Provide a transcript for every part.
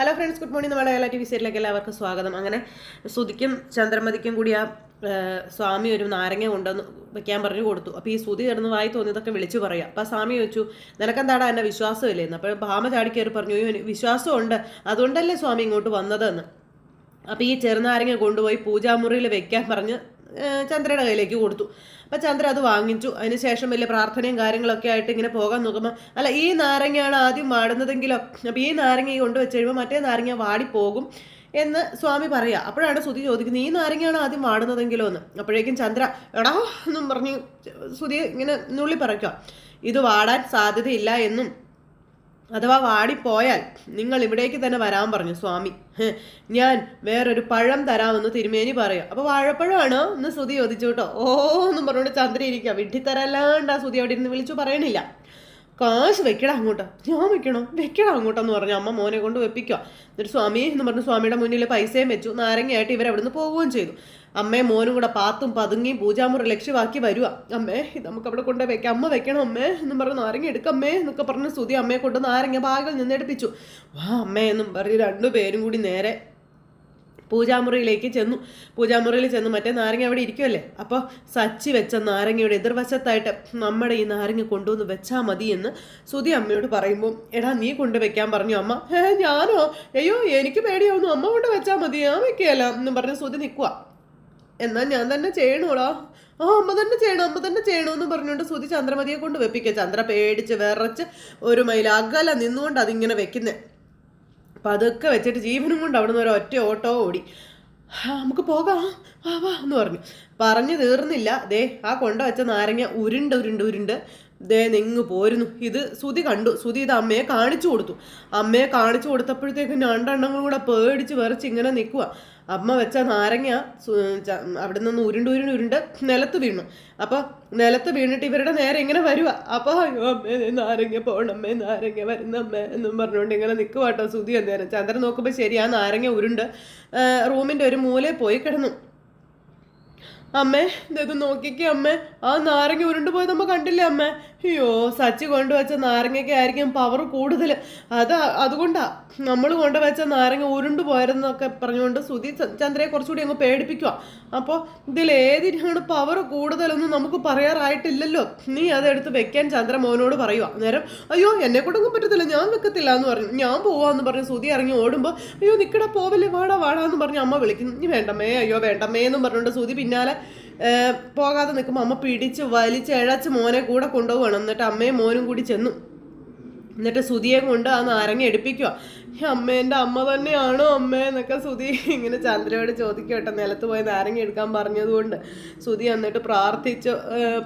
Hello friends good morning നമ്മുടെ T V സീരിയലിലേക്ക് എല്ലാവർക്കും സ്വാഗതം. അങ്ങനെ സുതിക്കും ചന്ദ്രമതിക്കും കൂടി ആ സ്വാമി ഒരു നാരങ്ങ കൊണ്ടുവന്ന് വെക്കാൻ പറഞ്ഞു കൊടുത്തു. അപ്പോൾ ഈ സുതി കിടന്ന് വായി തോന്നിയതൊക്കെ വിളിച്ചു പറയുക അപ്പോൾ സ്വാമി ചോദിച്ചു നിനക്കെന്താടാ എന്നെ വിശ്വാസമില്ലേന്ന് അപ്പോൾ ഭാമ ചാടി കയറി പറഞ്ഞു "അയ്യോ, എനിക്ക് വിശ്വാസമുണ്ട്. അതുകൊണ്ടല്ലേ സ്വാമി ഇങ്ങോട്ട് വന്നതെന്ന്? അപ്പോൾ ഈ ചെറുനാരങ്ങ കൊണ്ടുപോയി പൂജാമുറിയിൽ വെക്കാൻ പറഞ്ഞ് ചന്ദ്രയുടെ കയ്യിലേക്ക് കൊടുത്തു. അപ്പം ചന്ദ്ര അത് വാങ്ങിച്ചു. അതിന് ശേഷം വലിയ പ്രാർത്ഥനയും കാര്യങ്ങളൊക്കെ ആയിട്ട് ഇങ്ങനെ പോകാൻ നോക്കുമ്പോൾ അല്ല ഈ നാരങ്ങയാണ് ആദ്യം വാടുന്നതെങ്കിലോ? അപ്പോൾ ഈ നാരങ്ങ ഈ കൊണ്ടുവച്ച് കഴിയുമ്പോൾ മറ്റേ നാരങ്ങ വാടിപ്പോകും എന്ന് സ്വാമി പറയാ. അപ്പോഴാണ് സുതി ചോദിക്കുന്നത് ഈ നാരങ്ങയാണ് ആദ്യം വാടുന്നതെങ്കിലോ എന്ന്? അപ്പോഴേക്കും ചന്ദ്ര എടാ എന്നും പറഞ്ഞ് സുതി ഇങ്ങനെ നുള്ളി പറയ്ക്കുക ഇത് വാടാൻ സാധ്യതയില്ല എന്നും. അഥവാ വാടിപ്പോയാൽ നിങ്ങൾ ഇവിടേക്ക് തന്നെ വരാൻ പറഞ്ഞു സ്വാമി. ഞാൻ വേറൊരു പഴം തരാമെന്ന് തിരുമേനി പറയാം അപ്പൊ വാഴപ്പഴമാണോ? എന്ന് ശ്രുതി ചോദിച്ചു കേട്ടോ. ഓ എന്നും പറഞ്ഞുകൊണ്ട് ചന്ദ്ര ഇരിക്കുക വിഡ്ഢിത്തരല്ലാണ്ട് ആ ശ്രുതി അവിടെ ഇരുന്ന് വിളിച്ചു പറയണില്ല. കാശ് വെക്കടാ അങ്ങോട്ട്. ഞാൻ വെക്കണോ? വെക്കടാ അങ്ങോട്ടെന്ന് പറഞ്ഞു. അമ്മ മോനെ കൊണ്ട് വെപ്പിക്കുക എന്നിട്ട് സ്വാമി എന്ന് പറഞ്ഞു സ്വാമിയുടെ മുന്നിൽ പൈസയും വെച്ചു. നാരങ്ങയായിട്ട് ഇവർ അവിടുന്ന് പോവുകയും ചെയ്തു. അമ്മയും മോനും കൂടെ പാത്തും പതുങ്ങിയും പൂജാമുറി ലക്ഷ്യമാക്കി വരുക അമ്മേ ഇത് നമുക്ക് അവിടെ കൊണ്ട് വെക്കാം. അമ്മ വെക്കണം അമ്മേ എന്നും പറഞ്ഞ് നാരങ്ങ എടുക്കമ്മേ എന്നൊക്കെ പറഞ്ഞ് സ്തുതി അമ്മയെ കൊണ്ട് നാരങ്ങ ബാഗിൽ നിന്ന് എടുപ്പിച്ചു വാ അമ്മേ എന്നും പറഞ്ഞ് രണ്ടുപേരും കൂടി നേരെ പൂജാമുറിയിലേക്ക് ചെന്നു. പൂജാമുറിയിൽ ചെന്ന് മറ്റേ നാരങ്ങ അവിടെ ഇരിക്കുമല്ലേ അപ്പോൾ സച്ചി വെച്ച നാരങ്ങയുടെ എതിർവശത്തായിട്ട് നമ്മുടെ ഈ നാരങ്ങ കൊണ്ടുവന്ന് വെച്ചാൽ മതി എന്ന് സുധി അമ്മയോട് പറയുമ്പോൾ എടാ നീ കൊണ്ട് വെക്കാൻ പറഞ്ഞു അമ്മ. ഏ ഞാനോ? അയ്യോ എനിക്ക് പേടിയാവുന്നു. അമ്മ കൊണ്ട് വെച്ചാൽ മതി. ഞാൻ വെക്കുകയല്ല എന്നും പറഞ്ഞ് സുധി നിൽക്കുക എന്നാൽ ഞാൻ തന്നെ ചെയ്യണോടാ? ആ അമ്മ തന്നെ ചെയ്യണോ അമ്മ തന്നെ ചെയ്യണമെന്ന് പറഞ്ഞുകൊണ്ട് സുതി ചന്ദ്രമതിയെ കൊണ്ട് വെപ്പിക്കുക. ചന്ദ്ര പേടിച്ച് വിറച്ച് ഒരു മൈൽ അകല നിന്നുകൊണ്ട് അതിങ്ങനെ വെക്കുന്നേ. അപ്പം അതൊക്കെ വെച്ചിട്ട് ജീവനും കൊണ്ട് അവിടെ നിന്ന് ഒരു ഒറ്റ ഓട്ടോ ഓടി. "ആ, നമുക്ക് പോകാം. വാ വാ എന്ന് പറഞ്ഞു. പറഞ്ഞു തീർന്നില്ല. ദേ ആ കൊണ്ട വെച്ച നാരങ്ങ ഉരുണ്ട് ഉരുണ്ട് ഉരുണ്ട്. ദേ നിങ്ങ് പോരുന്നു. ഇത് സുതി കണ്ടു. സുതി ഇത് അമ്മയെ കാണിച്ചു കൊടുത്തു. അമ്മയെ കാണിച്ചു കൊടുത്തപ്പോഴത്തേക്കും രണ്ടെണ്ണങ്ങളും കൂടെ പേടിച്ച് വിറച്ച് ഇങ്ങനെ നിൽക്കുക അമ്മ വെച്ച നാരങ്ങ അവിടെ നിന്ന് ഉരുണ്ട് ഉരുണ്ട് ഉരുണ്ട് നിലത്ത് വീണു. അപ്പൊ നിലത്ത് വീണിട്ട് ഇവരുടെ നേരെ ഇങ്ങനെ വരുക അപ്പൊ അയ്യോ അമ്മേ നാരങ്ങ പോണമ്മേ നാരങ്ങ വരുന്നമ്മേ എന്നും പറഞ്ഞുകൊണ്ട് ഇങ്ങനെ നിൽക്കുവാട്ടോ സുതി അന്നേരം. ചന്ദ്രൻ നോക്കുമ്പോൾ ശരി ആ നാരങ്ങ ഉരുണ്ട്. റൂമിന്റെ ഒരു മൂലയിൽ പോയി കിടന്നു. അമ്മേ ഇത് നോക്കിക്കേ അമ്മേ. ആ നാരങ്ങ ഉരുണ്ട് പോയത് നമ്മ കണ്ടില്ലേ അമ്മേ? അയ്യോ സച്ചി കൊണ്ടുവച്ച നാരങ്ങയ്ക്ക് ആയിരിക്കും പവർ കൂടുതൽ അത് അതുകൊണ്ടാ നമ്മൾ കൊണ്ടുവച്ച നാരങ്ങ ഉരുണ്ടു പോയിരുന്നൊക്കെ പറഞ്ഞുകൊണ്ട് സുധി ചന്ദ്രയെ കുറച്ചുകൂടി അങ്ങ് പേടിപ്പിക്കുക അപ്പോൾ ഇതിൽ ഏതിനാണ് പവർ കൂടുതലൊന്നും നമുക്ക് പറയാറായിട്ടില്ലല്ലോ. നീ അതെടുത്ത് വെക്കാൻ ചന്ദ്ര മോനോട് പറയുക അന്നേരം അയ്യോ എന്നെ കൊണ്ടൊന്നും പറ്റത്തില്ല ഞാൻ വെക്കത്തില്ല എന്ന് പറഞ്ഞു. ഞാൻ പോവാന്ന് പറഞ്ഞ് സുധി ഇറങ്ങി ഓടുമ്പോൾ അയ്യോ നിക്കടാ പോവല്ലേ വാടാ വാടാ എന്ന് പറഞ്ഞ് അമ്മ വിളിക്കുന്നു നീ വേണ്ടമ്മേ അയ്യോ വേണ്ടമ്മേ എന്നും പറഞ്ഞുകൊണ്ട് സുധി പിന്നാലെ പോകാതെ നിൽക്കുമ്പോൾ അമ്മ പിടിച്ച് വലിച്ച് ഇഴച്ച് മോനെ കൂടെ കൊണ്ടുപോകണം എന്നിട്ട് അമ്മയും മോനും കൂടി ചെന്നു. എന്നിട്ട് സുതിയെ കൊണ്ട് ആ നാരങ്ങ എടുപ്പിക്കുക അമ്മേന്റെ അമ്മ തന്നെയാണോ അമ്മേ എന്നൊക്കെ സുതി ഇങ്ങനെ ചന്ദ്രയോട് ചോദിക്കട്ടെ കേട്ടോ. നിലത്ത് പോയി നാരങ്ങ എടുക്കാൻ പറഞ്ഞതുകൊണ്ട്. സുതി എന്നിട്ട് പ്രാർത്ഥിച്ച്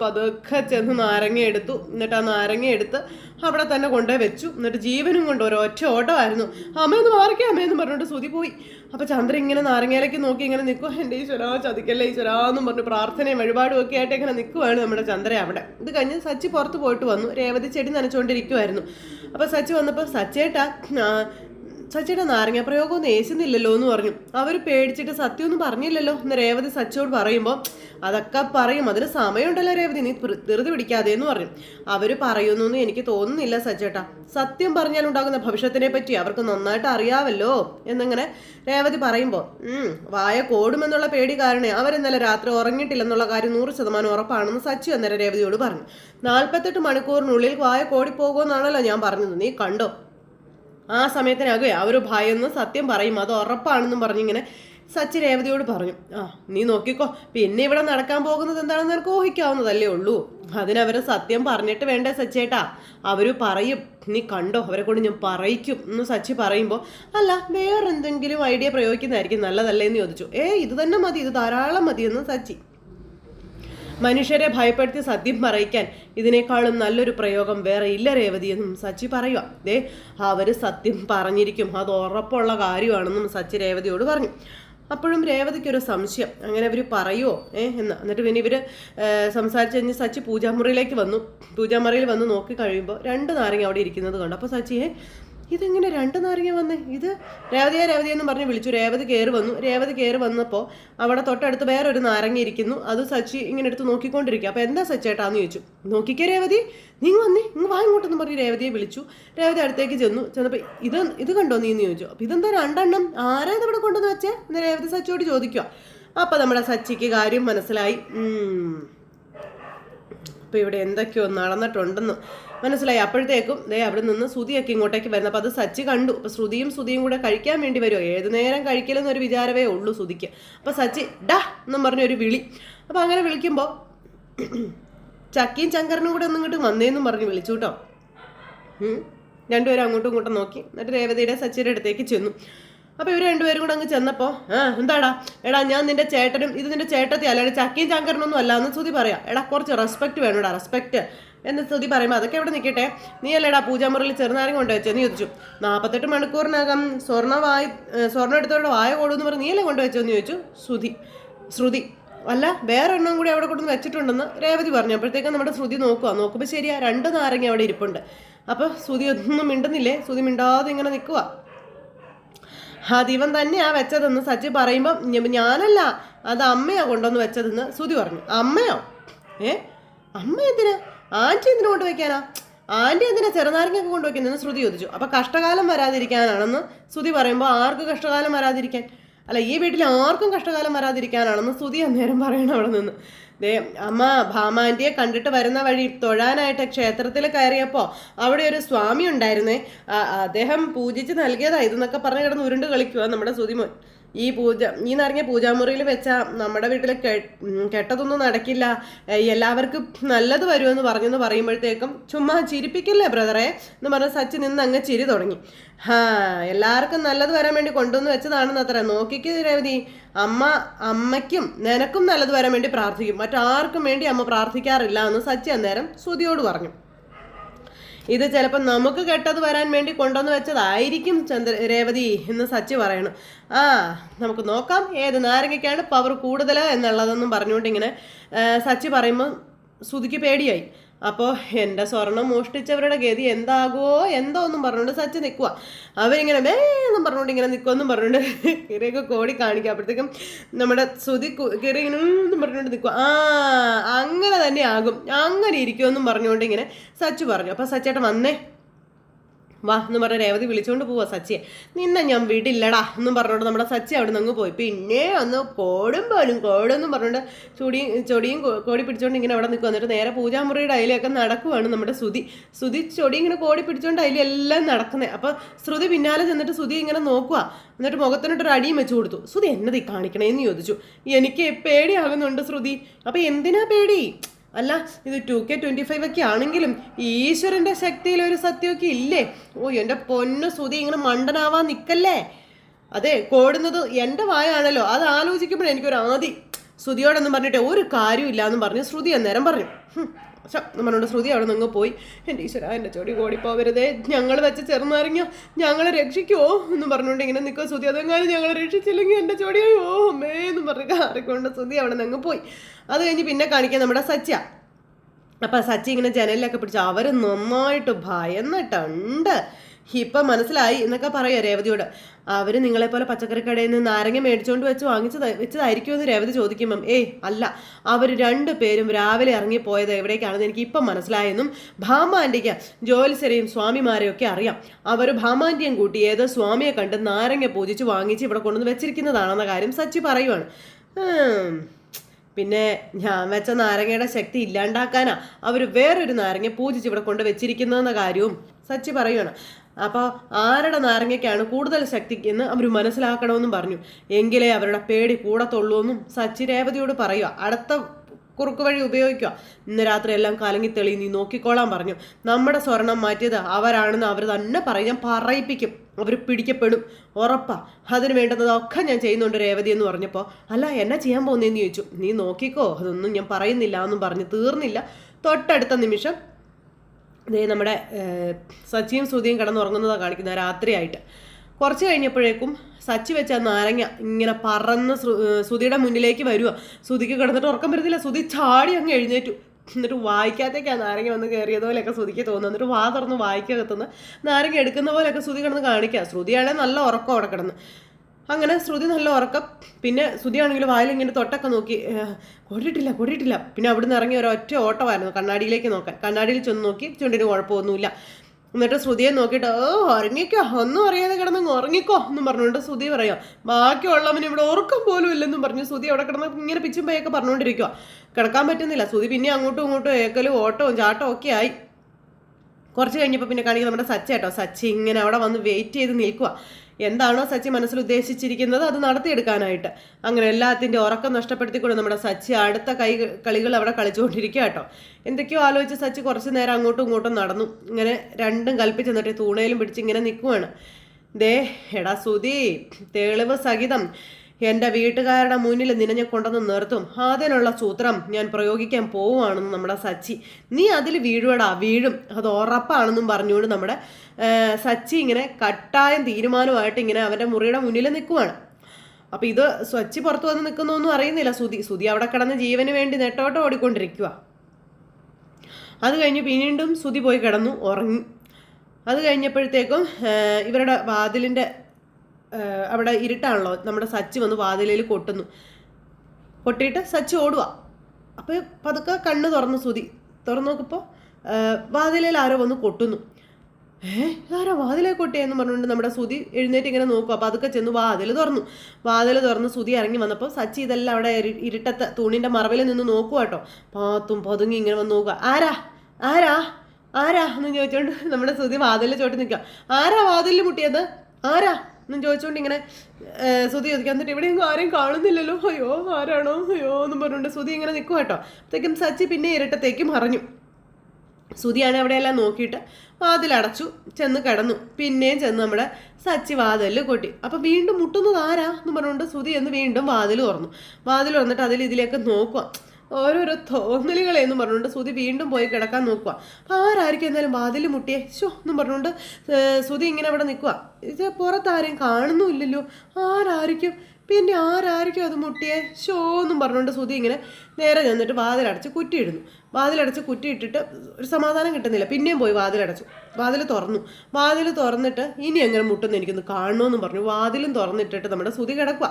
പതുക്കെ ചെന്ന് നാരങ്ങ എടുത്തു. എന്നിട്ട് ആ നാരങ്ങ എടുത്ത് അവിടെ തന്നെ കൊണ്ടുപോയി വെച്ചു. എന്നിട്ട് ജീവനും കൊണ്ട് ഒരു ഒറ്റ ഓട്ടമായിരുന്നു. അമ്മയെന്ന് മാറിക്കാം അമ്മയെന്ന് പറഞ്ഞിട്ട് സുതി പോയി. അപ്പോൾ ചന്ദ്ര ഇങ്ങനെ നാരങ്ങയിലേക്ക് നോക്കി ഇങ്ങനെ നിൽക്കുക എന്റെ ഈശ്വരാ ചതിക്കല്ലേ ഈശ്വരാ എന്നും പറഞ്ഞ് പ്രാർത്ഥനയും വഴിപാടും ഒക്കെ ആയിട്ട് ഇങ്ങനെ നിൽക്കുവാണ് നമ്മുടെ ചന്ദ്ര അവിടെ. ഇത് കഴിഞ്ഞ് സച്ചി പുറത്ത് പോയിട്ട് വന്നു. രേവതി ചെടി നനച്ചുകൊണ്ടിരിക്കുമായിരുന്നു അപ്പോൾ സച്ചി വന്നപ്പോൾ സച്ചേട്ടാ ആ, സച്ചിയുടെ നാരങ്ങ പ്രയോഗമൊന്നും ഏശുന്നില്ലല്ലോ എന്ന് പറഞ്ഞു. അവർ പേടിച്ചിട്ട് സത്യം ഒന്നും പറഞ്ഞില്ലല്ലോ എന്ന് രേവതി സച്ചോട് പറയുമ്പോൾ അതൊക്കെ പറയും അതിന് സമയമുണ്ടല്ലോ രേവതി നീ ധൃതി പിടിക്കാതെ എന്ന് പറഞ്ഞു. അവർ പറയുന്നു എനിക്ക് തോന്നുന്നില്ല സച്ചേട്ടാ. സത്യം പറഞ്ഞാൽ ഉണ്ടാകുന്ന ഭവിഷ്യത്തിനെ പറ്റി അവർക്ക് നന്നായിട്ട് അറിയാവല്ലോ എന്നിങ്ങനെ രേവതി പറയുമ്പോൾ വായ കോടുമെന്നുള്ള പേടി കാരണേ അവരിന്നലെ രാത്രി ഉറങ്ങിയിട്ടില്ലെന്നുള്ള കാര്യം നൂറ് ശതമാനം ഉറപ്പാണെന്ന് സച്ചി അന്നേരം രേവതിയോട് പറഞ്ഞു. നാൽപ്പത്തെട്ട് മണിക്കൂറിനുള്ളിൽ വായ കോടിപ്പോകുമെന്നാണല്ലോ ഞാൻ പറഞ്ഞത്. നീ കണ്ടോ? ആ സമയത്തിനകെ അവർ ഭയന്ന് സത്യം പറയും. അത് ഉറപ്പാണെന്നും പറഞ്ഞിങ്ങനെ സച്ചി രേവതിയോട് പറഞ്ഞു. ആ നീ നോക്കിക്കോ. പിന്നെ ഇവിടെ നടക്കാൻ പോകുന്നത് എന്താണെന്ന് നിനക്ക് ഊഹിക്കാവുന്നതല്ലേ ഉള്ളൂ. അതിനവര് സത്യം പറഞ്ഞിട്ട് വേണ്ടേ സച്ചേട്ടാ അവർ പറയും. നീ കണ്ടോ? അവരെ കൊണ്ട് ഞാൻ പറയിക്കും എന്ന് സച്ചി പറയുമ്പോൾ അല്ല വേറെന്തെങ്കിലും ഐഡിയ പ്രയോഗിക്കുന്നതായിരിക്കും നല്ലതല്ലേ എന്ന് ചോദിച്ചു. ഏ ഇത് തന്നെ മതി. ഇത് ധാരാളം മതിയെന്ന് സച്ചി. മനുഷ്യരെ ഭയപ്പെടുത്തി സത്യം പറയിക്കാൻ ഇതിനേക്കാളും നല്ലൊരു പ്രയോഗം വേറെ ഇല്ല രേവതി എന്നും സച്ചി പറയുക ദേ അവർ സത്യം പറഞ്ഞിരിക്കും. അത് ഉറപ്പുള്ള കാര്യമാണെന്നും സച്ചി രേവതിയോട് പറഞ്ഞു. അപ്പോഴും രേവതിക്കൊരു സംശയം. അങ്ങനെ അവർ പറയുമോ ഏ എന്ന്. എന്നിട്ട് പിന്നെ ഇവർ സംസാരിച്ച് കഴിഞ്ഞ് സച്ചി പൂജാമുറിയിലേക്ക് വന്നു. പൂജാമുറിയിൽ വന്ന് നോക്കി കഴിയുമ്പോൾ രണ്ട് നാരങ്ങ അവിടെ ഇരിക്കുന്നത് കണ്ടു. അപ്പോൾ സച്ചി ഏ ഇതെങ്ങനെ രണ്ട് നാരങ്ങ വന്നേ? ഇത് രേവതിയെ രേവതി എന്ന് പറഞ്ഞ് വിളിച്ചു. രേവതി കയറി വന്നു. രേവതി കയറി വന്നപ്പോൾ അവിടെ തൊട്ടടുത്ത് വേറൊരു നാരങ്ങ ഇരിക്കുന്നു. അത് സച്ചി ഇങ്ങനെ എടുത്ത് നോക്കിക്കൊണ്ടിരിക്കുക. അപ്പോൾ എന്താ സച്ചേട്ടാന്ന് ചോദിച്ചു. നോക്കിക്കേ രേവതി. നീ വന്നേ. ഇങ്ങ് വാ ഇങ്ങോട്ടെന്ന് പറഞ്ഞ് രേവതിയെ വിളിച്ചു. രേവതി അടുത്തേക്ക് ചെന്നു. ചെന്നപ്പോൾ ഇത് ഇത് കണ്ടോ നീ എന്ന് ചോദിച്ചു. അപ്പോൾ ഇതെന്താ രണ്ടെണ്ണം? ആരാ ഇവിടെ കൊണ്ടുവന്ന് വെച്ചേ? എന്ന് രേവതി സച്ചിയോട് ചോദിക്കുക അപ്പോൾ നമ്മുടെ സച്ചിക്ക് കാര്യം മനസ്സിലായി. അപ്പോൾ ഇവിടെ എന്തൊക്കെയോ നടന്നിട്ടുണ്ടെന്ന് മനസ്സിലായി. അപ്പോഴത്തേക്കും ദേ അവിടെ നിന്ന് ശ്രുതിയൊക്കെ ഇങ്ങോട്ടേക്ക് വരുന്നത് അപ്പോൾ അത് സച്ചി കണ്ടു. അപ്പോൾ ശ്രുതിയും ശ്രുതിയും കൂടെ കഴിക്കാൻ വേണ്ടി വരുമോ ഏത് നേരം കഴിക്കലെന്നൊരു വിചാരമേ ഉള്ളൂ ശ്രുതിക്ക്. അപ്പോൾ സച്ചി ഡാ എന്നും പറഞ്ഞൊരു വിളി. അപ്പോൾ അങ്ങനെ വിളിക്കുമ്പോൾ ചക്കിയും ചങ്കറിനും കൂടെ ഒന്നും ഇങ്ങോട്ട് വന്നേന്നും പറഞ്ഞ് വിളിച്ചു കേട്ടോ. രണ്ടുപേരും അങ്ങോട്ടും ഇങ്ങോട്ടും നോക്കി. എന്നിട്ട് രേവതിയുടെ സച്ചിയുടെ അടുത്തേക്ക് ചെന്നു. അപ്പോൾ ഇവർ രണ്ടുപേരും കൂടെ അങ്ങ് ചെന്നപ്പോൾ ആ എന്താടാ? എടാ ഞാൻ നിന്റെ ചേട്ടനും ഇത് നിന്റെ ചേട്ടത്തി അല്ലാണ്ട് ചക്കിയും ചങ്കരനൊന്നും അല്ല. എന്ന് സ്തുതി പറയാം എടാ കുറച്ച് റെസ്പെക്ട് വേണോടാ റെസ്പെക്ട് എന്ന് സ്തുതി പറയുമ്പോൾ അതൊക്കെ എവിടെ നിൽക്കട്ടെ നീ അല്ലേടാ പൂജാമുറിയിൽ ചെറുനാരം കൊണ്ട് നീ ചോദിച്ചു. നാൽപ്പത്തെട്ട് മണിക്കൂറിനകം സ്വർണ വായി സ്വർണ എടുത്തവരുടെ വായ കൊടുന്ന് പറഞ്ഞ് നീ അല്ലേ കൊണ്ട് വെച്ചെന്ന് ചോദിച്ചു ശ്രുതി. ശ്രുതി അല്ല വേറെ എണ്ണം കൂടി അവിടെ കൊണ്ടുവന്ന് വെച്ചിട്ടുണ്ടെന്ന് രേവതി പറഞ്ഞു. അപ്പോഴത്തേക്കും നമ്മുടെ ശ്രുതി നോക്കുക നോക്കുമ്പോൾ ശരിയാ രണ്ട് നാരങ്ങ അവിടെ ഇരിപ്പുണ്ട്. അപ്പോൾ ശ്രുതി ഒന്നും മിണ്ടുന്നില്ലേ? ശ്രുതി മിണ്ടാതെ ഇങ്ങനെ നിൽക്കുക അത് ഇവൻ തന്നെയാ വെച്ചതെന്ന് സച്ചി പറയുമ്പം ഞാനല്ല അത് അമ്മയാ കൊണ്ടുവന്ന് വെച്ചതെന്ന് ശ്രുതി പറഞ്ഞു. അമ്മയോ? ഏ? അമ്മ എന്തിനാ? ആന്റി എന്തിനു കൊണ്ട് വെക്കാനാ? ആന്റി എന്തിനാ ചെറുനാരങ്ങയൊക്കെ കൊണ്ടുവയ്ക്കുന്നതെന്ന് ശ്രുതി ചോദിച്ചു. അപ്പം കഷ്ടകാലം വരാതിരിക്കാനാണെന്ന് ശ്രുതി പറയുമ്പോൾ ആർക്ക് കഷ്ടകാലം വരാതിരിക്കാൻ അല്ല ഈ വീട്ടിൽ ആർക്കും കഷ്ടകാലം വരാതിരിക്കാനാണെന്ന് ശ്രുതി അന്നേരം പറയണം അവിടെ നിന്ന്. അമ്മ ഭാമാന്റിയെ കണ്ടിട്ട് വരുന്ന വഴി തൊഴാനായിട്ട് ക്ഷേത്രത്തിൽ കയറിയപ്പോൾ അവിടെ ഒരു സ്വാമി ഉണ്ടായിരുന്നേ. അദ്ദേഹം പൂജിച്ച് നൽകിയതാ. ഇതെന്നൊക്കെ പറഞ്ഞ് കിടന്ന് ഉരുണ്ട് കളിക്കുക നമ്മുടെ സുതിമോൻ ഈ പൂജ ഈ നിറഞ്ഞ പൂജാമുറിയിൽ വെച്ച നമ്മുടെ വീട്ടിൽ കെട്ടതൊന്നും നടക്കില്ല. എല്ലാവർക്കും നല്ലത് വരുമെന്ന് പറഞ്ഞെന്ന് പറയുമ്പോഴത്തേക്കും ചുമ്മാ ചിരിപ്പിക്കില്ലേ ബ്രദറെ എന്ന് പറഞ്ഞ സച്ചി നിന്ന് അങ്ങ് ചിരി തുടങ്ങി. ഹാ എല്ലാവർക്കും നല്ലത് വരാൻ വേണ്ടി കൊണ്ടുവന്ന് വെച്ചതാണെന്ന് അത്ര നോക്കിക്ക് രവതി അമ്മ അമ്മയ്ക്കും നിനക്കും നല്ലത് വരാൻ വേണ്ടി പ്രാർത്ഥിക്കും. മറ്റാർക്കും വേണ്ടി അമ്മ പ്രാർത്ഥിക്കാറില്ല എന്ന് സച്ചി അന്നേരം ശ്രുതിയോട് പറഞ്ഞു. ഇത് ചിലപ്പോൾ നമുക്ക് കെട്ടത് വരാൻ വേണ്ടി കൊണ്ടുവന്ന് വെച്ചതായിരിക്കും ചന്ദ്ര രേവതി എന്ന് സച്ചി പറയണം. ആ നമുക്ക് നോക്കാം ഏത് നാരങ്ങയ്ക്കാണ് പവർ കൂടുതൽ എന്നുള്ളതെന്നും പറഞ്ഞുകൊണ്ട് ഇങ്ങനെ സച്ചി പറയുമ്പോൾ ശ്രുതിക്ക് പേടിയായി. അപ്പോൾ എന്റെ സ്വർണം മോഷ്ടിച്ചവരുടെ ഗതി എന്താകുമോ എന്തോ ഒന്നും പറഞ്ഞുകൊണ്ട് സച്ച് നിൽക്കുക അവരിങ്ങനെ വേ എന്നും പറഞ്ഞുകൊണ്ട് ഇങ്ങനെ നിൽക്കുമെന്നും പറഞ്ഞുകൊണ്ട് കിരയൊക്കെ കോടി കാണിക്കുക അപ്പോഴത്തേക്കും നമ്മുടെ ശ്രുതി കിര ഇങ്ങനെ ഒന്നും പറഞ്ഞുകൊണ്ട് നിൽക്കുക ആ അങ്ങനെ തന്നെ ആകും. അങ്ങനെ ഇരിക്കുമെന്നും പറഞ്ഞുകൊണ്ട് ഇങ്ങനെ സച്ച് പറഞ്ഞു. അപ്പോൾ സച്ചേട്ടൻ വന്നേ. വാ എന്ന് പറഞ്ഞ രേവതി വിളിച്ചുകൊണ്ട് പോവാ സച്ചിയെ. നിന്നെ ഞാൻ വിടില്ലടാ എന്നും പറഞ്ഞോണ്ട് നമ്മുടെ സച്ചി അവിടെ നിന്ന് പോയി. പിന്നെ ഒന്ന് കോടും പോലും കോടെന്നും പറഞ്ഞുകൊണ്ട് ചൊടിയും ചൊടിയും കോടി പിടിച്ചോണ്ട് ഇങ്ങനെ അവിടെ നിൽക്കുക എന്നിട്ട് നേരെ പൂജാമുറിയുടെ അതിലൊക്കെ നടക്കുവാണ് നമ്മുടെ ശ്രുതി. ശ്രുതി ചൊടി ഇങ്ങനെ കോടി പിടിച്ചോണ്ട് അതിലെല്ലാം നടക്കുന്നത് അപ്പോൾ ശ്രുതി പിന്നാലെ ചെന്നിട്ട് ശ്രുതി ഇങ്ങനെ നോക്കുക എന്നിട്ട് മുഖത്തിനിട്ടൊരു അടിയും വെച്ചു കൊടുത്തു. ശ്രുതി എന്നതീ കാണിക്കണേന്ന് ചോദിച്ചു. എനിക്ക് പേടിയാകുന്നുണ്ട് ശ്രുതി. അപ്പോൾ എന്തിനാ പേടി? അല്ല ഇത് ടു കെ ട്വന്റി ഫൈവ് ഒക്കെ ആണെങ്കിലും ഈശ്വരന്റെ ശക്തിയിൽ ഒരു സത്യമൊക്കെ ഇല്ലേ? ഓ എന്റെ പൊന്നു സുതി ഇങ്ങനെ മണ്ടനാവാൻ നിൽക്കല്ലേ അതെ കോടുന്നത് എന്റെ വായാണല്ലോ. അത് ആലോചിക്കുമ്പോഴേ എനിക്കൊരു ആദി ശ്രുതിയോടൊന്നും പറഞ്ഞിട്ട് ഒരു കാര്യമില്ല എന്ന് പറഞ്ഞ് ശ്രുതി അന്നേരം പറഞ്ഞു. നമ്മളോട് ശ്രുതി അവിടെ നിന്ന് പോയി. എന്റെ ഈശ്വര എന്റെ ചോടി ഓടിപ്പോവരുതേ. ഞങ്ങൾ വെച്ച് ചെറുന്നറിഞ്ഞോ. ഞങ്ങളെ രക്ഷിക്കുമോ എന്ന് പറഞ്ഞുകൊണ്ട് ഇങ്ങനെ നിൽക്കുക ശ്രുതി. അതെങ്ങാനും ഞങ്ങളെ രക്ഷിച്ചില്ലെങ്കിൽ എന്റെ ചോടിയോ അമ്മേ എന്ന് പറഞ്ഞ് കാറിക്കൊണ്ട് ശ്രുതി അവിടെ നിന്ന് പോയി. അത് കഴിഞ്ഞ് പിന്നെ കാണിക്കാൻ നമ്മുടെ സച്ച അപ്പം സച്ചി ഇങ്ങനെ ജനലിലൊക്കെ പിടിച്ച് അവർ നന്നായിട്ട് ഭയന്നിട്ടുണ്ട്. ഇപ്പം മനസ്സിലായി എന്നൊക്കെ പറയുക രേവതിയോട്? അവർ നിങ്ങളെപ്പോലെ പച്ചക്കറി കടയിൽ നിന്ന് നാരങ്ങ മേടിച്ചുകൊണ്ട് വെച്ച് വാങ്ങിച്ചത് വെച്ചതായിരിക്കുമെന്ന് രേവതി ചോദിക്കുമ്പം ഏയ് അല്ല. അവർ രണ്ടു പേരും രാവിലെ ഇറങ്ങിപ്പോയത് എവിടേക്കാണെന്ന് എനിക്ക് ഇപ്പം മനസ്സിലായെന്നും ഭാമാന്റിക്ക് ജോലിസരെയും സ്വാമിമാരെയും ഒക്കെ അറിയാം. അവർ ഭാമാന്റിയും കൂട്ടി ഏതോ സ്വാമിയെ കണ്ട് നാരങ്ങ പൂജിച്ച് വാങ്ങിച്ച് ഇവിടെ കൊണ്ടുവന്ന് വെച്ചിരിക്കുന്നതാണെന്ന കാര്യം സച്ചി പറയുവാണ്. പിന്നെ ഞാൻ വെച്ച നാരങ്ങയുടെ ശക്തി ഇല്ലാണ്ടാക്കാനാ അവർ വേറൊരു നാരങ്ങ പൂജിച്ച് ഇവിടെ കൊണ്ട് വെച്ചിരിക്കുന്നതെന്ന കാര്യവും സച്ചി പറയുകയാണ് അപ്പോൾ ആരുടെ നാരങ്ങയ്ക്കാണ് കൂടുതൽ ശക്തി എന്ന് അവർ മനസ്സിലാക്കണമെന്നും പറഞ്ഞു. എങ്കിലേ അവരുടെ പേടി കൂടത്തുള്ളൂ എന്നും സച്ചി രേവതിയോട് പറയുക. അടുത്ത കുറുക്ക് വഴി ഉപയോഗിക്കുക. ഇന്ന് രാത്രി എല്ലാം കലങ്ങി തെളി നീ നോക്കിക്കോളാൻ പറഞ്ഞു. നമ്മുടെ സ്വർണം മാറ്റിയത് അവരാണെന്ന് അവർ തന്നെ പറയും. ഞാൻ പറയിപ്പിക്കും. അവർ പിടിക്കപ്പെടും. ഉറപ്പാ. അതിന് വേണ്ടതൊക്കെ ഞാൻ ചെയ്യുന്നുണ്ട് രേവതി എന്ന് പറഞ്ഞപ്പോൾ അല്ല എന്നാ ചെയ്യാൻ പോകുന്നതെന്ന് ചോദിച്ചു. നീ നോക്കിക്കോ. അതൊന്നും ഞാൻ പറയുന്നില്ല എന്നും പറഞ്ഞ് തീർന്നില്ല. തൊട്ടടുത്ത നിമിഷം ദേ നമ്മുടെ സച്ചിയും ശ്രുതിയും കിടന്നുറങ്ങുന്നതാണ് കാണിക്കുന്നത് രാത്രിയായിട്ട്. കുറച്ച് കഴിഞ്ഞപ്പോഴേക്കും സച്ചി വെച്ച നാരങ്ങ ഇങ്ങനെ പറന്ന് സുതിയുടെ മുന്നിലേക്ക് വരുക ശ്രുതിക്ക് കിടന്നിട്ട് ഉറക്കം വരുന്നില്ല. ശ്രുതി ചാടി അങ്ങ് എഴുന്നേറ്റു. എന്നിട്ട് വായിക്കാത്തേക്കാണ് നാരങ്ങ വന്ന് കയറിയത് പോലെയൊക്കെ ശ്രുതിക്ക് തോന്നുന്നു. എന്നിട്ട് വാ തുറന്ന് വായിക്കകത്തുനിന്ന് നാരങ്ങ എടുക്കുന്ന പോലെയൊക്കെ ശ്രുതി കിടന്ന് കാണിക്കുക ശ്രുതിയാണെങ്കിൽ നല്ല ഉറക്കം അവിടെ കിടന്ന്. അങ്ങനെ ശ്രുതി നല്ല ഉറക്കം. പിന്നെ ശ്രുതിയാണെങ്കിൽ വായിലിങ്ങനെ തൊട്ടൊക്കെ നോക്കി കൊടിയിട്ടില്ല കൊടിയിട്ടില്ല. പിന്നെ അവിടുന്ന് ഇറങ്ങി ഒരൊറ്റ ഓട്ടമായിരുന്നു കണ്ണാടിയിലേക്ക് നോക്കാൻ. കണ്ണാടിയിൽ ചെന്ന് നോക്കി ചുണ്ടിന് കുഴപ്പമൊന്നുമില്ല. എന്നിട്ട് ശ്രുതിയെ നോക്കിയിട്ട് ഓ ഉറങ്ങിക്കോ ഒന്നും അറിയാതെ കിടന്ന് ഉറങ്ങിക്കോ എന്നും പറഞ്ഞുകൊണ്ട് ശ്രുതി പറയാം. ബാക്കിയുള്ളവന് ഇവിടെ ഉറക്കം പോലും ഇല്ലെന്നും പറഞ്ഞു ശ്രുതി അവിടെ കിടന്ന് ഇങ്ങനെ പിച്ചും പയ്യൊക്കെ പറഞ്ഞുകൊണ്ടിരിക്കുക കിടക്കാൻ പറ്റുന്നില്ല. ശ്രുതി പിന്നെ അങ്ങോട്ടും ഇങ്ങോട്ടും ഏക്കലും ഓട്ടവും ചാട്ടവും ഒക്കെ ആയി. കുറച്ച് കഴിഞ്ഞപ്പോൾ പിന്നെ കാണിക്കുന്നത് നമ്മുടെ സച്ചേട്ടോ സച്ചി ഇങ്ങനെ അവിടെ വന്ന് വെയിറ്റ് ചെയ്ത് നിൽക്കുക എന്താണോ സച്ചി മനസ്സിൽ ഉദ്ദേശിച്ചിരിക്കുന്നത് അത് നടത്തിയെടുക്കാനായിട്ട്. അങ്ങനെ എല്ലാത്തിന്റെ ഉറക്കം നഷ്ടപ്പെടുത്തിക്കൊണ്ട് നമ്മുടെ സച്ചി അടുത്ത കൈ കളികൾ അവിടെ കളിച്ചുകൊണ്ടിരിക്കുക കേട്ടോ. എന്തൊക്കെയോ ആലോചിച്ച് സച്ചി കുറച്ച് നേരം അങ്ങോട്ടും ഇങ്ങോട്ടും നടന്നു. ഇങ്ങനെ രണ്ടും കൽപ്പിച്ച് എന്നിട്ട് തൂണയിലും പിടിച്ച് ഇങ്ങനെ നിൽക്കുവാണ്. ദേ എടാ സുധി തെളിവ് സഹിതം. എന്റെ വീട്ടുകാരുടെ മുന്നിൽ നിന്നെ കൊണ്ടുവന്ന് നിർത്തും. അതിനുള്ള സൂത്രം ഞാൻ പ്രയോഗിക്കാൻ പോവുകയാണെന്ന് നമ്മുടെ സച്ചി. നീ അതിൽ വീഴുവടാ വീഴും. അത് ഉറപ്പാണെന്നും പറഞ്ഞുകൊണ്ട് നമ്മുടെ സച്ചി ഇങ്ങനെ കട്ടായം തീരുമാനമായിട്ട് ഇങ്ങനെ അവന്റെ മുറിയുടെ മുന്നിൽ നിൽക്കുവാണ്. അപ്പോൾ ഇത് സച്ചി പുറത്തു വന്ന് നിൽക്കുന്നൊന്നും അറിയുന്നില്ല. സുതി സുതി അവിടെ കിടന്ന് ജീവന് വേണ്ടി നെട്ടോട്ടം ഓടിക്കൊണ്ടിരിക്കുക അത് കഴിഞ്ഞ് വീണ്ടും സുതി പോയി കിടന്നു ഉറങ്ങി. അത് കഴിഞ്ഞപ്പോഴത്തേക്കും ഇവരുടെ വാതിലിന്റെ അവിടെ ഇരുട്ടാണല്ലോ. നമ്മുടെ സച്ചി വന്ന് വാതിലയിൽ കൊട്ടുന്നു. കൊട്ടിയിട്ട് സച്ചി ഓടുക. അപ്പോൾ പതുക്കെ കണ്ണ് തുറന്നു സുതി. തുറന്നു നോക്കുമ്പോൾ വാതിലയിൽ ആരോ വന്ന് കൊട്ടുന്നു. ഏ ആരാ വാതിലെ കൊട്ടിയെന്ന് പറഞ്ഞുകൊണ്ട് നമ്മുടെ സുതി എഴുന്നേറ്റ് ഇങ്ങനെ നോക്കും അപ്പോൾ അതൊക്കെ ചെന്ന് വാതിൽ തുറന്നു. വാതിൽ തുറന്ന് സുതി ഇറങ്ങി വന്നപ്പോൾ സച്ചി ഇതെല്ലാം അവിടെ ഇരു- ഇരുട്ടത്ത് തൂണിന്റെ മറവിൽ നിന്ന് നോക്കുക കേട്ടോ. പാത്തും പതുങ്ങി ഇങ്ങനെ വന്ന് നോക്കുക. ആരാ? ആരാ? ആരാ? എന്ന് ചോദിച്ചുകൊണ്ട് നമ്മുടെ സുതി വാതിലിൽ ചോട്ടി നിൽക്കുക. ആരാ വാതിലിൽ മുട്ടിയത്? ആരാ? എന്നും ചോദിച്ചുകൊണ്ട് ഇങ്ങനെ സുതി ചോദിക്കുക എന്നിട്ട് ഇവിടെ എങ്ങും ആരെയും കാണുന്നില്ലല്ലോ. അയ്യോ ആരാണോ? അയ്യോ എന്നും പറഞ്ഞുകൊണ്ട് സുതി ഇങ്ങനെ നിൽക്കും കേട്ടോ. അപ്പോഴത്തേക്കും സച്ചി പിന്നെ ഇരട്ടത്തേക്ക് മറഞ്ഞു. സുതിയാണ് അവിടെയെല്ലാം നോക്കിയിട്ട് വാതിലടച്ചു ചെന്ന് കിടന്നു. പിന്നെയും ചെന്ന് നമ്മുടെ സച്ചി വാതിലിൽ കൊട്ടി. അപ്പം വീണ്ടും മുട്ടുന്നത് ആരാ എന്ന് പറഞ്ഞുകൊണ്ട് സുതി എന്ന് വീണ്ടും വാതിൽ തുറന്നു. വാതിൽ തുറന്നിട്ട് അതിൽ ഇതിലേക്ക് നോക്കുക ഓരോരോ തോന്നലുകളെ എന്നും പറഞ്ഞുകൊണ്ട് സുതി വീണ്ടും പോയി കിടക്കാൻ നോക്കുക അപ്പം ആരായിരിക്കും എന്നാലും വാതിൽ മുട്ടിയെ? ഷോ എന്നും പറഞ്ഞുകൊണ്ട് സുതി ഇങ്ങനെ അവിടെ നിൽക്കുക ഇത് പുറത്താരെയും കാണുന്നുമില്ലല്ലോ. ആരായിരിക്കും? പിന്നെ ആരായിരിക്കും അത് മുട്ടിയേ? ഷോ എന്നും പറഞ്ഞുകൊണ്ട് സുതി ഇങ്ങനെ നേരെ ചെന്നിട്ട് വാതിലടച്ച് കുറ്റിയിടുന്നു. വാതിലടച്ച് കുറ്റിയിട്ടിട്ട് ഒരു സമാധാനം കിട്ടുന്നില്ല. പിന്നെയും പോയി വാതിലടച്ചു. വാതിൽ തുറന്നു. വാതിൽ തുറന്നിട്ട് ഇനി എങ്ങനെ മുട്ടുന്നു എനിക്കൊന്ന് കാണണമെന്നും പറഞ്ഞു. വാതിലും തുറന്നിട്ടിട്ട് നമ്മുടെ സുതി കിടക്കുക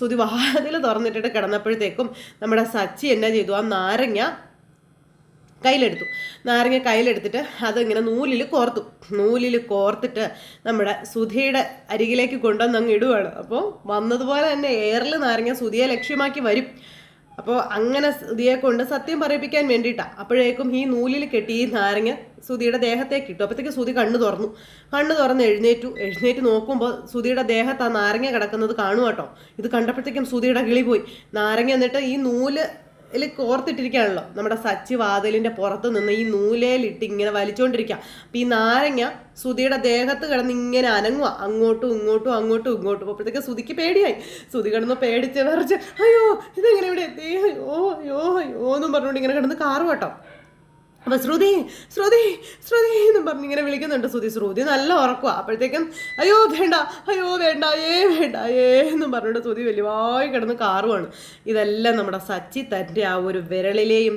സുതി വാതിൽ തുറന്നിട്ടിട്ട് കിടന്നപ്പോഴത്തേക്കും നമ്മുടെ സച്ചി എന്നാ ചെയ്തു? ആ നാരങ്ങ കയ്യിലെടുത്തു. നാരങ്ങ കയ്യിലെടുത്തിട്ട് അതിങ്ങനെ നൂലിൽ കോർത്തു. നൂലിൽ കോർത്തിട്ട് നമ്മുടെ സുധിയുടെ അരികിലേക്ക് കൊണ്ടുവന്ന് അങ്ങ് ഇടുവാണ്. അപ്പോൾ വന്നതുപോലെ തന്നെ എയറിൽ നാരങ്ങ സുധിയെ ലക്ഷ്യമാക്കി വരും. അപ്പോൾ അങ്ങനെ സുധിയെ കൊണ്ട് സത്യം പറയിപ്പിക്കാൻ വേണ്ടിയിട്ടാണ് അപ്പോഴേക്കും ഈ നൂലിൽ കെട്ടി ഈ നാരങ്ങ സുധിയുടെ ദേഹത്തേക്ക് ഇട്ടു. അപ്പോഴത്തേക്ക് സുധി കണ്ണു തുറന്നു. കണ്ണു തുറന്ന് എഴുന്നേറ്റു. എഴുന്നേറ്റ് നോക്കുമ്പോൾ സുധിയുടെ ദേഹത്ത് ആ നാരങ്ങ കിടക്കുന്നത് കാണുവാട്ടോ. ഇത് കണ്ടപ്പോഴത്തേക്കും സുധിയുടെ കിളി പോയി. നാരങ്ങ എന്നിട്ട് ഈ നൂൽ ഇതിൽ കോർത്തിട്ടിരിക്കുകയാണല്ലോ നമ്മുടെ സച്ചി വാതിലിന്റെ പുറത്ത് നിന്ന് ഈ നൂലേലിട്ട് ഇങ്ങനെ വലിച്ചുകൊണ്ടിരിക്കുക അപ്പം ഈ നാരങ്ങ സുധിയുടെ ദേഹത്ത് കിടന്ന് ഇങ്ങനെ അനങ്ങുക അങ്ങോട്ടും ഇങ്ങോട്ടും അങ്ങോട്ടും ഇങ്ങോട്ടും. അപ്പോഴത്തേക്ക് സുധിക്ക് പേടിയായി. സുധി കിടന്ന് പേടിച്ച് വിറച്ച് അയ്യോ ഇതെങ്ങനെ ഇവിടെ? എത്തി അയ്യോ അയ്യോ അയ്യോ എന്നും പറഞ്ഞുകൊണ്ട് ഇങ്ങനെ കിടന്ന് കാറ് കേട്ടോ അപ്പൊ ശ്രുതി ശ്രുതി ശ്രുതി എന്നും പറഞ്ഞ് ഇങ്ങനെ വിളിക്കുന്നുണ്ട് ശ്രുതി. ശ്രുതി നല്ല ഉറക്കുക അപ്പോഴത്തേക്കും അയ്യോ വേണ്ട അയ്യോ വേണ്ട ഏ വേണ്ട ഏ എന്നും പറഞ്ഞിട്ട് ശ്രുതി വലിയവായി കിടന്ന് കാറുവാണ്. ഇതെല്ലാം നമ്മുടെ സച്ചി തന്റെ ആ ഒരു വിരളിലെയും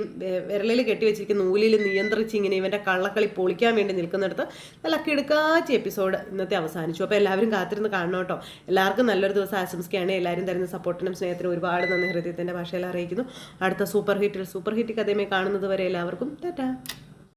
വിരളിൽ കെട്ടിവെച്ചിരിക്കുന്ന നൂലിൽ നിയന്ത്രിച്ച് ഇങ്ങനെ ഇവന്റെ കള്ളക്കളി പൊളിക്കാൻ വേണ്ടി നിൽക്കുന്നിടത്ത് നല്ല കിടുക്കാച്ച എപ്പിസോഡ് ഇന്നത്തെ അവസാനിച്ചു. അപ്പോൾ എല്ലാവരും കാത്തിരുന്ന് കാണണം കേട്ടോ. എല്ലാവർക്കും നല്ലൊരു ദിവസം ആശംസിക്കുകയാണ്. എല്ലാവരും തരുന്ന സപ്പോർട്ടിനും സ്നേഹത്തിനും ഒരുപാട് നന്ദി. ഹൃദയത്തിന്റെ ഭാഷയിൽ അറിയിക്കുന്നു. അടുത്ത സൂപ്പർ ഹിറ്റിൽ സൂപ്പർ ഹിറ്റ് കഥയുമായി കാണുന്നത് വരെ എല്ലാവർക്കും ടാറ്റാ. Bye.